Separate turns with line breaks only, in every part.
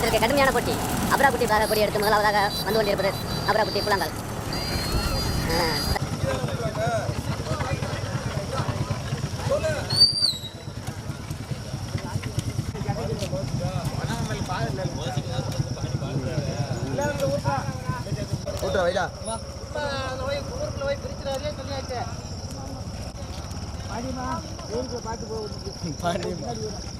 இடத்திற்கு கடுமையான போட்டி. அபராக்குட்டி கொடி எடுத்து முதலாவதாக வந்து கொண்டிருப்பது அபராக்குட்டி புலங்கால்
ஊட்டுறா வைடா.
வண்டி இப்படி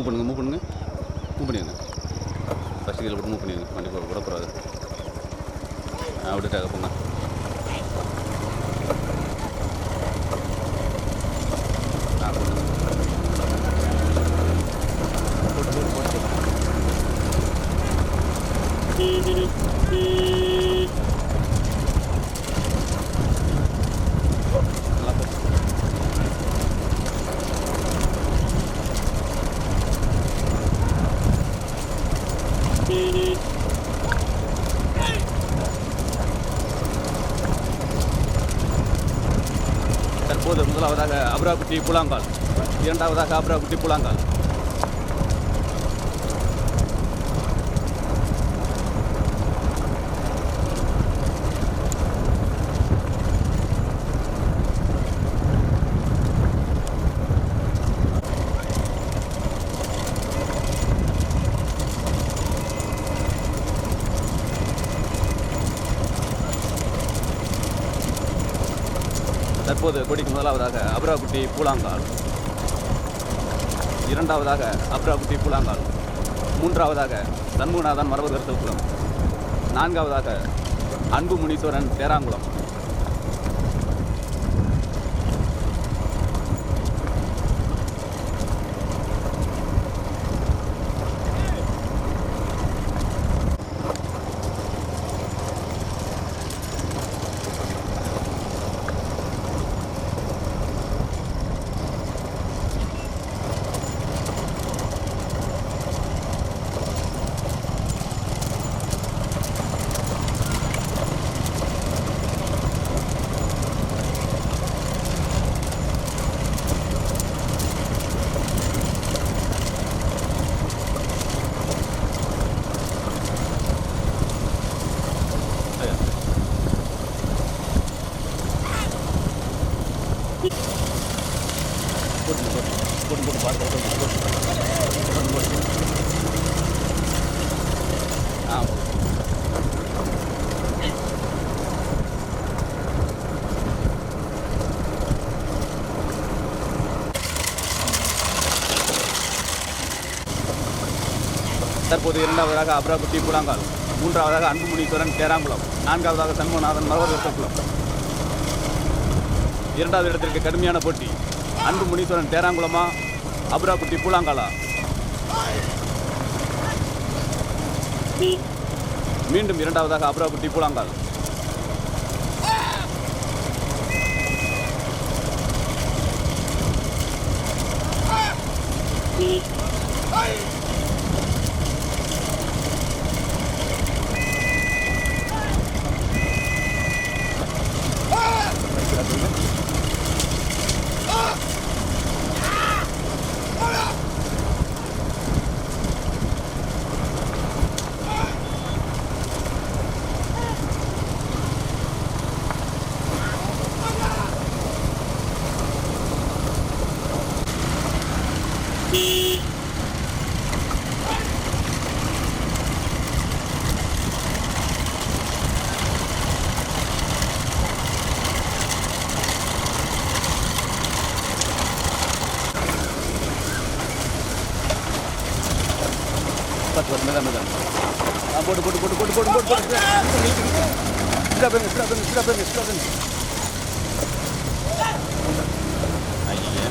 மூவ் பண்ணுங்கள் மூவ் பண்ணுங்கள் மூவ் பண்ணிடுங்க ஃபஸ்ட்டு கீழே போட்டு மூவ் பண்ணிடுங்க வண்டி போ- விடக்கூடாது ஆ விட்டுட்டாங்க போங்க ஆ, போட்டுங்க. போட்டு, போட்டு, போட்டு, போட்டு. நல்லா போட்டு. தற்போது முதலாவதாக குட்டி புலாங்கால். இரண்டாவதாக அபராகுட்டி புலாங்கால். தற்போது கொடிக்கு முதலாவதாக அபராகுட்டி பூலாங்கால். இரண்டாவதாக அப்ராகுட்டி பூலாங்கால். மூன்றாவதாக சண்முகநாதன் மரபகர்த்தல் குளம். நான்காவதாக அன்பு முனீஸ்வரன் தேராங்குளம் தற்போது இரண்டாவதாக அபராபுத்தி புலாங்கால் மூன்றாவதாக அன்புமுனீஸ்வரன் கேராங்குளம் நான்காவதாக சண்முகநாதன் மரவர்த்தக்குளம் இரண்டாவது இடத்திற்கு கடுமையான போட்டி அன்புமணீஸ்வரன் தேராங்குளமா அபுராக்குட்டி பூலாங்காலா மீண்டும் இரண்டாவதாக அபுராக்குட்டி பூலாங்கால் Hey பத்து மெதா மெதா ஆ போட்டு போட்டு போட்டு போட்டு போட்டு போட்டு போட்டு ஸ்டாப் பண்ணுங்க ஸ்டாப் பண்ணுங்க ஸ்டாப் பண்ணுங்க ஸ்டாப் பண்ணுங்க ஐயா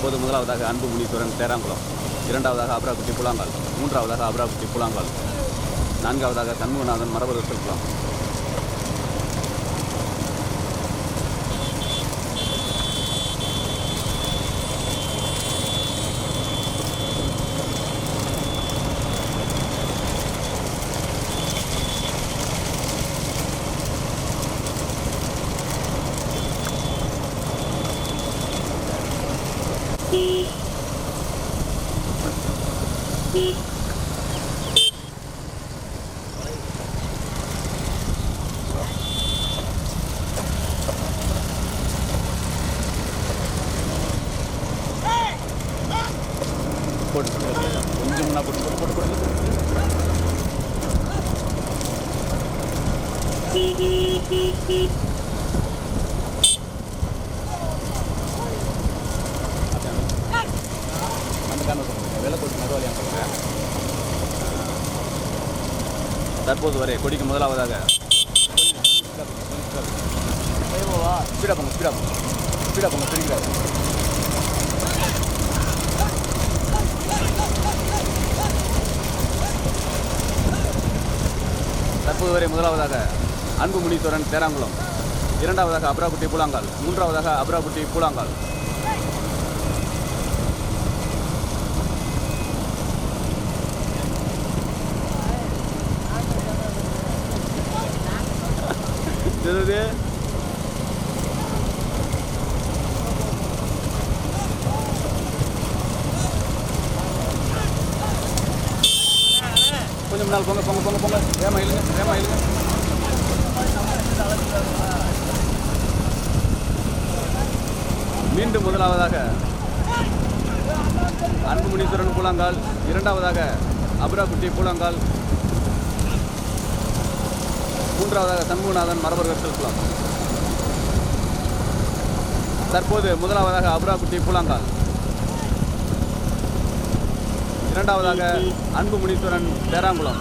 தற்போது முதலாவதாக அன்பு முனீஸ்வரன் தேராங்குளம் இரண்டாவதாக அபராக்குட்டி புலாங்கால் மூன்றாவதாக அபராக்குட்டி புலாங்கால் நான்காவதாக சண்முகநாதன் மரபரு குளம் போட்டு கொஞ்சம் முன்னா போட்டு போட்டு போட்டு போட்டு அந்த காரணம் சொல்லுங்க வெள்ளை போட்டு நடுவாளியாக சொல்லுங்கள் தற்போது வரை கொடிக்கு முதலாவதாக ஸ்பீடாக போங்க ஸ்பீடாக போங்க ஸ்பீடாக போங்க ஸ்பீடாக தற்போது வரை முதலாவதாக அன்பு முனீஸ்வரன் தேராங்குளம் இரண்டாவதாக அபராபுட்டி பூலாங்கால். மூன்றாவதாக அப்ராகுட்டி பூலாங்கால். இது கொஞ்சம் முன்னால் போங்க போங்க போங்க போங்க வேமா இழுங்க வேமா இழுங்க மீண்டும் முதலாவதாக அன்புமுனீஸ்வரன் கூழாங்கால் இரண்டாவதாக அபராகுட்டி கூழாங்கால் மூன்றாவதாக சண்முகநாதன் மரபர்கள் செலுத்தலாம் தற்போது முதலாவதாக அபராகுட்டி கூழாங்கால். இரண்டாவதாக அன்புமுனீஸ்வரன் பேராங்குளம்.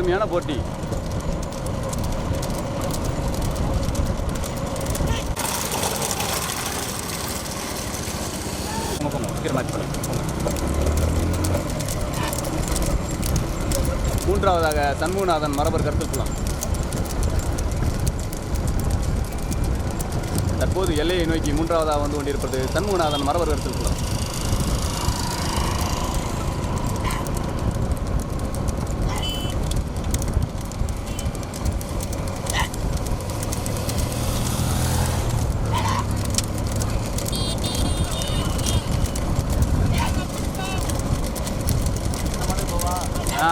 கடுமையான போட்டி. மூன்றாவதாக சண்முகநாதன் மரபர் கருத்துக்குளம் தற்போது எல்லையை நோக்கி மூன்றாவதாக வந்து கொண்டிருப்பது சண்முகநாதன் மரபர் கருத்து குளம்.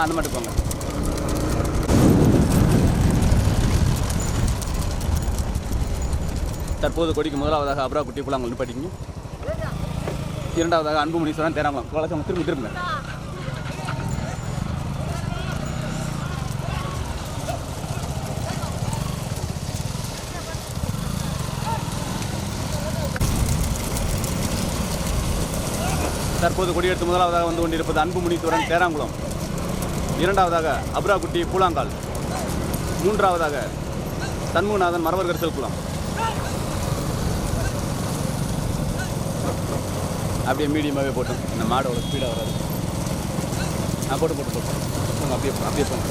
அந்த மாதிரி போங்க. தற்போது கொடிக்கு முதலாவதாக அபரா குட்டி புலாங்கல் நிப்பாட்டிங்க இரண்டாவதாக அன்பு முனீஸ்வரன் தேராமல் வழக்கம் திரும்பி திரும்ப தற்போது கொடியெடுத்து முதலாவதாக வந்து கொண்டிருப்பது அன்பு முனீஸ்வரன் தேராங்குளம் இரண்டாவதாக அப்ராகுட்டி பூலாங்கால். மூன்றாவதாக சண்முகநாதன் மரவர் செல்குளம். அப்படியே மீடியமாகவே போட்டோம். இந்த மாடோட ஸ்பீடாக வராது. நான் போட்டு போட்டு போட்டு. அப்படியே அப்படியே போங்க.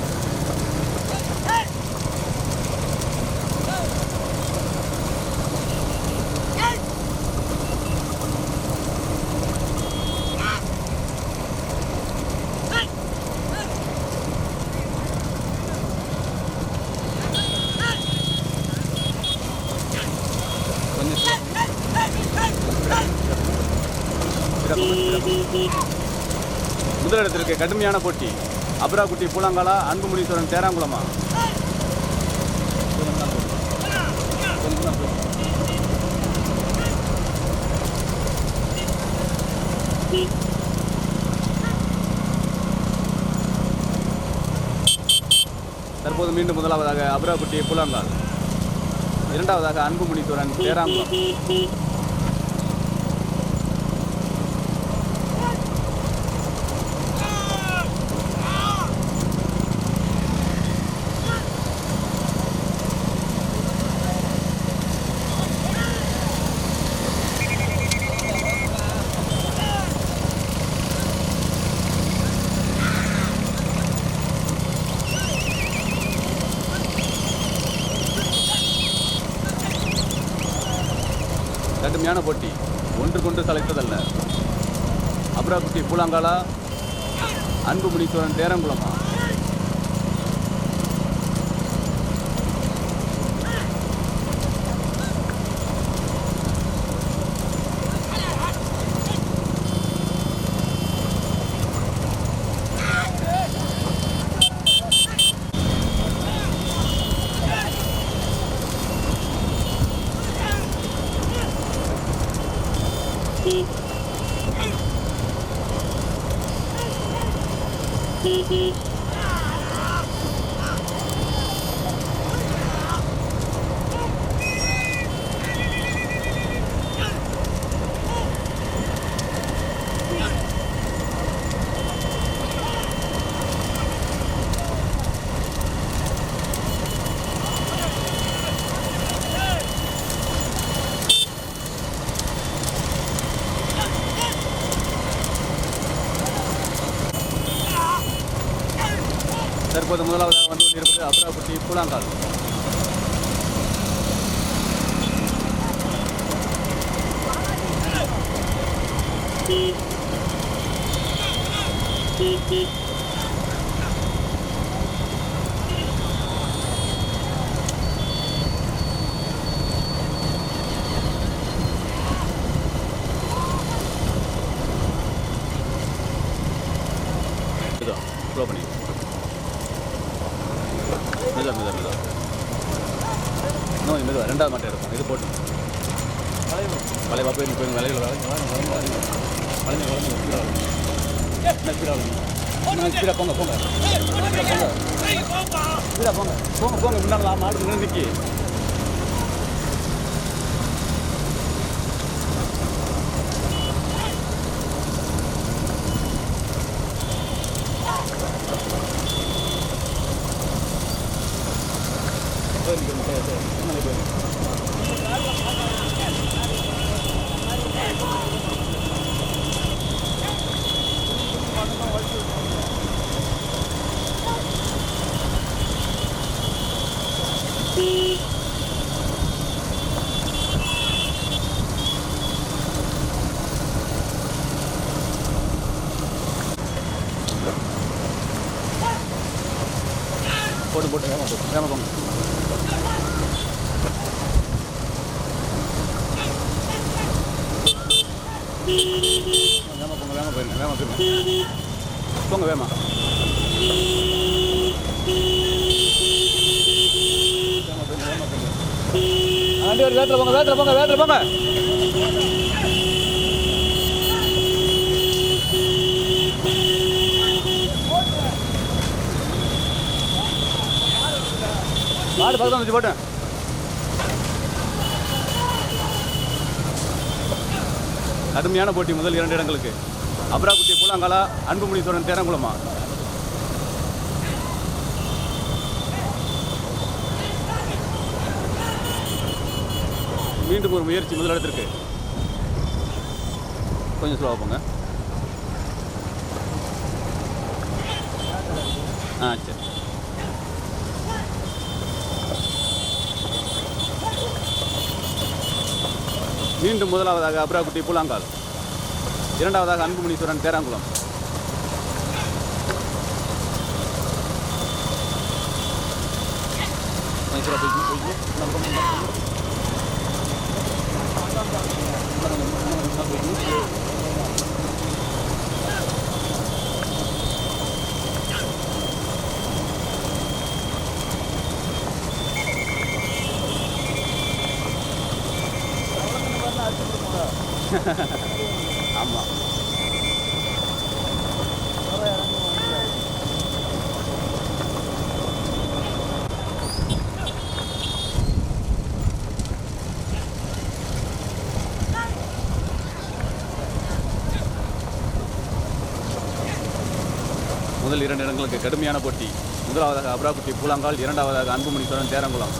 முதலிடத்திற்கு கடுமையான போட்டி. அபராகுட்டி பூலாங்காலா அன்பு முனீஸ்வரன் தேராங்குளமா? தற்போது மீண்டும் முதலாவதாக அபராகுட்டி புலங்கால். இரண்டாவதாக அன்புமணித்துவரன் தேராங்குளம். கடுமையான போட்டி. ஒன்று ஒன்றுக்கொன்று சளைத்ததல்ல அபராகுட்டி பூலாங்காலா அன்புமணீஸ்வரன் தேரங்குளமா? தற்போது முதலாவதாக வந்து கொண்டிருப்பது அபராகுட்டி பூலாங்கால். ganito, hindi ganito. Ano ba? வேமா போங்க வேமா போயிருங்க வேமா போயிருங்க போங்க வேமா வண்டி வருது வேத்துல போங்க வேத்துல போங்க வேத்துல போங்க மாடு பக்கத்தில் வந்துச்சு போட்டேன் கடுமையான போட்டி முதல் இரண்டு இடங்களுக்கு. அபராகுட்டி பூலாங்காலா அன்புமணீஸ்வரன் தேரங்குளமா? மீண்டும் ஒரு முயற்சி முதலிடத்திற்கு கொஞ்சம் ஸ்லோவாக போங்க. ஆ சரி. மீண்டும் முதலாவதாக அப்ராகுட்டி புலாங்கால். இரண்டாவதாக அன்புமணீஸ்வரன் தேராங்குளம் மைசூரா நம்ம பக்கம் நம்ம பக்கம். ஆமாம் முதல் இரண்டு இடங்களுக்கு கடுமையான போட்டி. முதலாவதாக அபராக்குட்டி பூலாங்கால் இரண்டாவதாக அன்புமணி சோழன் தேரங்குளம்.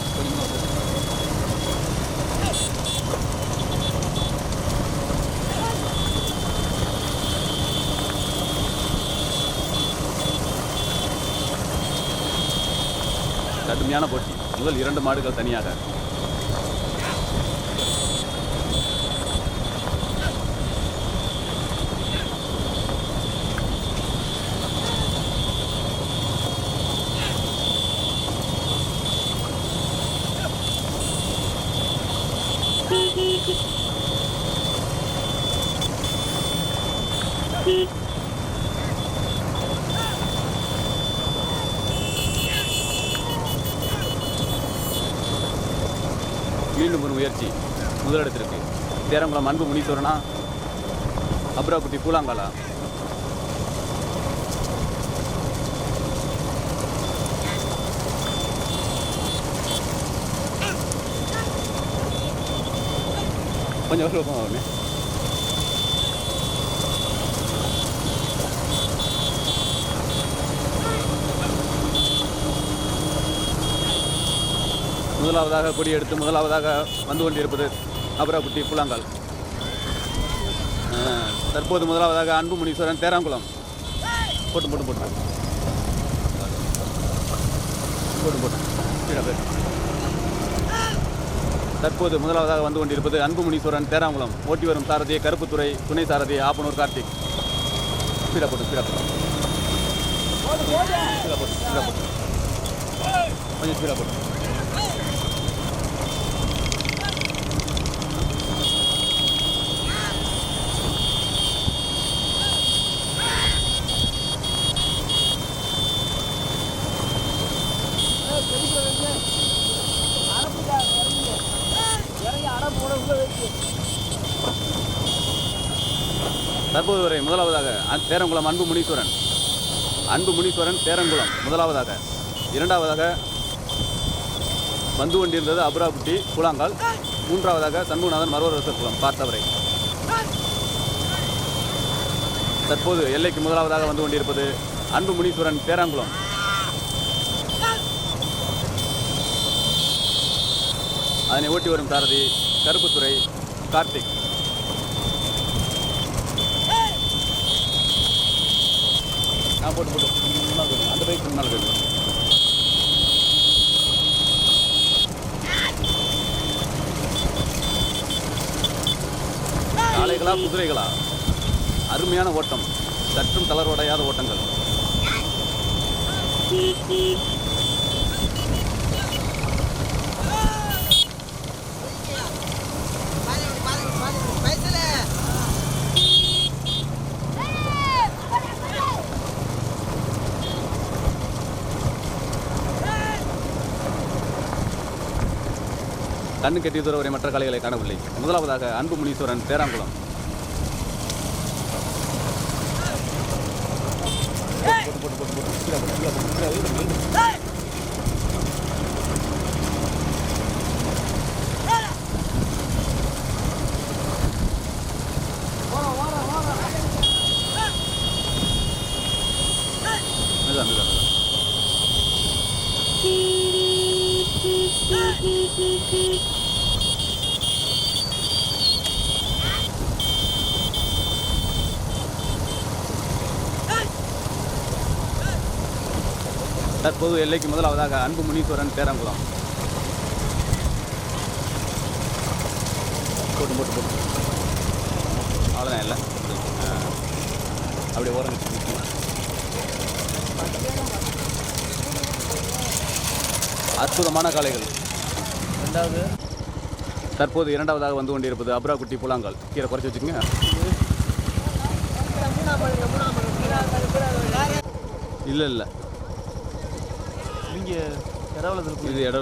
கடுமையான போட்டி. முதல் இரண்டு மாடுகள் தனியாக. மீண்டும் ஒரு முயற்சி முதலிடத்திற்கு. தேரங்குளம் அன்பு முனீஸ்வரனா அப்ராக்குட்டி பூலாங்காலா கொஞ்சம் வருஷம் ஆகுமே முதலாவதாக கொடி எடுத்து முதலாவதாக வந்து கொண்டிருப்பது அபராக்குட்டி புலாங்கால் தற்போது முதலாவதாக அன்பு முனீஸ்வரன் தேராங்குளம். போட்டு போட்டு போட்டு. போட்டு போட்டு. தற்போது முதலாவதாக வந்து கொண்டிருப்பது அன்பு முனீஸ்வரன் தேராங்குளம். ஓட்டி வரும் சாரதி கருப்புத்துறை துணை சாரதி ஆப்பனூர் கார்த்திக். ஸ்பீடாக போட்டு ஸ்பீடாக போட்டு. ஸ்பீடாக போட்டு ஸ்பீடாக போட்டு. கொஞ்சம் ஸ்பீடா போட்டு. தற்போது வரை முதலாவதாக தேரங்குளம் அன்பு முனீஸ்வரன். அன்பு முனீஸ்வரன் தேரங்குளம் முதலாவதாக. இரண்டாவதாக வந்து கொண்டிருந்தது அபுராபுட்டி கூழாங்கால். மூன்றாவதாக சண்முகநாதன் மருவரசர் குளம் பார்த்தவரை. தற்போது எல்லைக்கு முதலாவதாக வந்து கொண்டிருப்பது அன்பு முனீஸ்வரன் தேராங்குளம். அதனை ஓட்டி வரும் சாரதி கருப்புத்துறை கார்த்திக் நான் போட்டு போட்டு முன்னால் போயிடுங்க. அந்த பைக் முன்னால் போயிடுங்க காளைகளா குதிரைகளா அருமையான ஓட்டம் சற்றும் தளர்வடையாத ஓட்டங்கள் கண்ணு கெட்டிய தூர வரை மற்ற காளைகளை காணவில்லை முதலாவதாக அன்பு முனீஸ்வரன் தேராங்குளம் போட்டு, போட்டு, போட்டு, போட்டு. தற்போது எல்லைக்கு முதலாவதாக அன்பு முனீஸ்வரன் பேரங்குளம். போட்டு போட்டு போட்டு. அவ்வளோதான் இல்லை அப்படி ஓரம் அற்புதமான காளைகள்.
ரெண்டாவது.
தற்போது இரண்டாவதாக வந்து கொண்டிருப்பது அப்ராகுட்டி புலாங்கால். கீரை குறைச்சி வச்சுக்கோங்க. இல்லை இல்லை.
இங்கே இரவலத்தில்
இது இடம்